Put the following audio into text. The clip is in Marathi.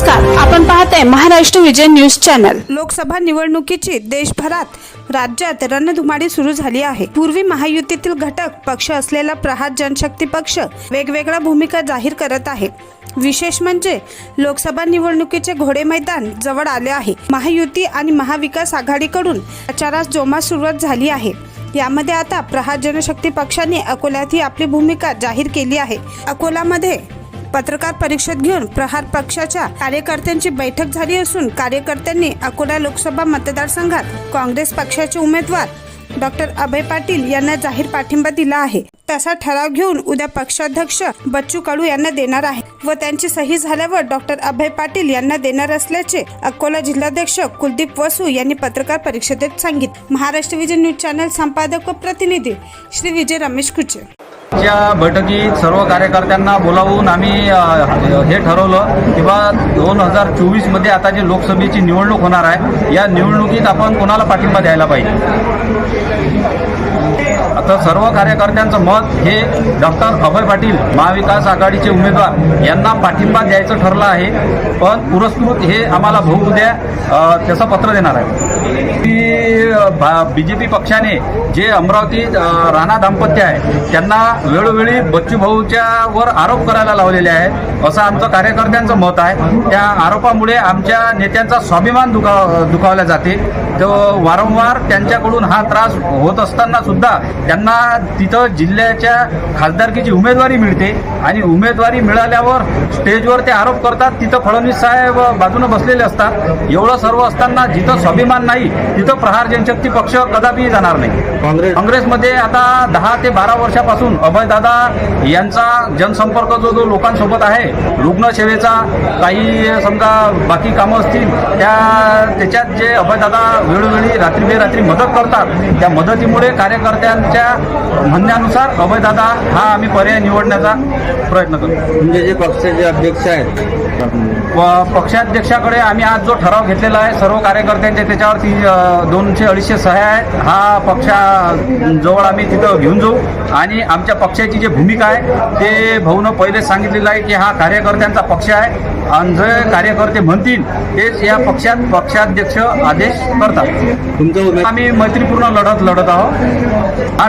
नमस्कार आपण पाहत आहे महाराष्ट्र विजय न्यूज चॅनल. लोकसभा निवडणुकीची देशभरात राज्यात रणधुमाडी सुरू झाली आहे. पूर्वी महायुतीतील घटक पक्ष असलेला प्रहार जनशक्ती पक्ष वेगवेगळ्या भूमिका जाहीर करत आहे. विशेष म्हणजे लोकसभा निवडणुकीचे घोडे मैदान जवळ आले आहे. महायुती आणि महाविकास आघाडीकडून प्रचारास जोमास सुरुवात झाली आहे. यामध्ये आता प्रहार जनशक्ती पक्षाने अकोल्यातही आपली भूमिका जाहीर केली आहे. अकोलामध्ये पत्रकार परिषद घेऊन प्रहार पक्षाच्या कार्यकर्त्यांची बैठक झाली असून कार्यकर्त्यांनी अकोला लोकसभा मतदारसंघात काँग्रेस पक्षाचे उमेदवार डॉक्टर अभय पाटील यांना जाहीर पाठिंबा दिला आहे. तसा ठराव घेऊन उद्या पक्षाध्यक्ष बच्चू कडू यांना देणार आहे व त्यांची सही झाल्यावर डॉक्टर अभय पाटील यांना देणार असल्याचे अकोला जिल्हाध्यक्ष कुलदीप वसू यांनी पत्रकार परिषदेत सांगितले. महाराष्ट्र विजय न्यूज चॅनल संपादक व प्रतिनिधी श्री विजय रमेश कुचे या बैठकीत सर्व कार्यकर्त्यांना बोलावून आम्ही हे ठरवलं की बा दोन हजार चोवीसमध्ये आता जी लोकसभेची निवडणूक होणार आहे या निवडणुकीत आपण कोणाला पाठिंबा द्यायला पाहिजे? आता सर्व कार्यकर्त्यांचं मत हे डॉक्टर अभय पाटील महाविकास आघाडीचे उमेदवार यांना पाठिंबा द्यायचं ठरलं आहे. पण पुरस्कृत हे आम्हाला भाऊ उद्या त्याचं पत्र देणार आहे. बी जे पी पक्षाने जे अमरावती राणा दाम्पत्य आहे त्यांना वेळोवेळी बच्चू भाऊच्या वर आरोप करायला लावलेले आहे असं आमचं कार्यकर्त्यांचं मत आहे. त्या आरोपामुळे आमच्या नेत्यांचा स्वाभिमान दुखाव दुखावला जाते. तो वारंवार त्यांच्याकडून हा त्रास होत असताना सुद्धा त्यांना तिथं जिल्ह्याच्या खासदारकीची उमेदवारी मिळते आणि उमेदवारी मिळाल्यावर स्टेजवर ते आरोप करतात तिथं फडणवीस साहेब बाजूनं बसलेले असतात. एवढं सर्व असताना जिथं स्वाभिमान नाही तिथं प्रहार जनशक्ती पक्ष कदापि जाणार नाही. काँग्रेस काँग्रेसमध्ये आता दहा ते बारा वर्षापासून अभयदादा यांचा जनसंपर्क जो जो लोकांसोबत आहे रुग्णसेवेचा काही समजा बाकी कामं असतील त्या त्याच्यात जे अभयदादा वेळोवेळी रात्री बेरात्री मदत करतात त्या मदतीमुळे कार्यकर्त्यांच्या म्हणण्यानुसार अभयदादा हा आम्ही पर्याय निवडण्याचा प्रयत्न करतो. तुमचे जे पक्षाचे अध्यक्ष आहेत व पक्षाध्यक्षाकडे आम्ही आज जो ठराव घेतलेला आहे सर्व कार्यकर्त्यांचे त्याच्यावरती दोनशे अडीचशे सह्या आहेत. हा पक्षाजवळ आम्ही तिथं घेऊन जाऊ. आणि आमच्या पक्षाची जी भूमिका आहे ते भाऊनं पहिलेच सांगितलेलं आहे की हा कार्यकर्त्यांचा पक्ष आहे. आणि जे कार्यकर्ते म्हणतील तेच या पक्षात पक्षाध्यक्ष आदेश करतात. आम्ही मैत्रीपूर्ण लढत लढत आहोत. हा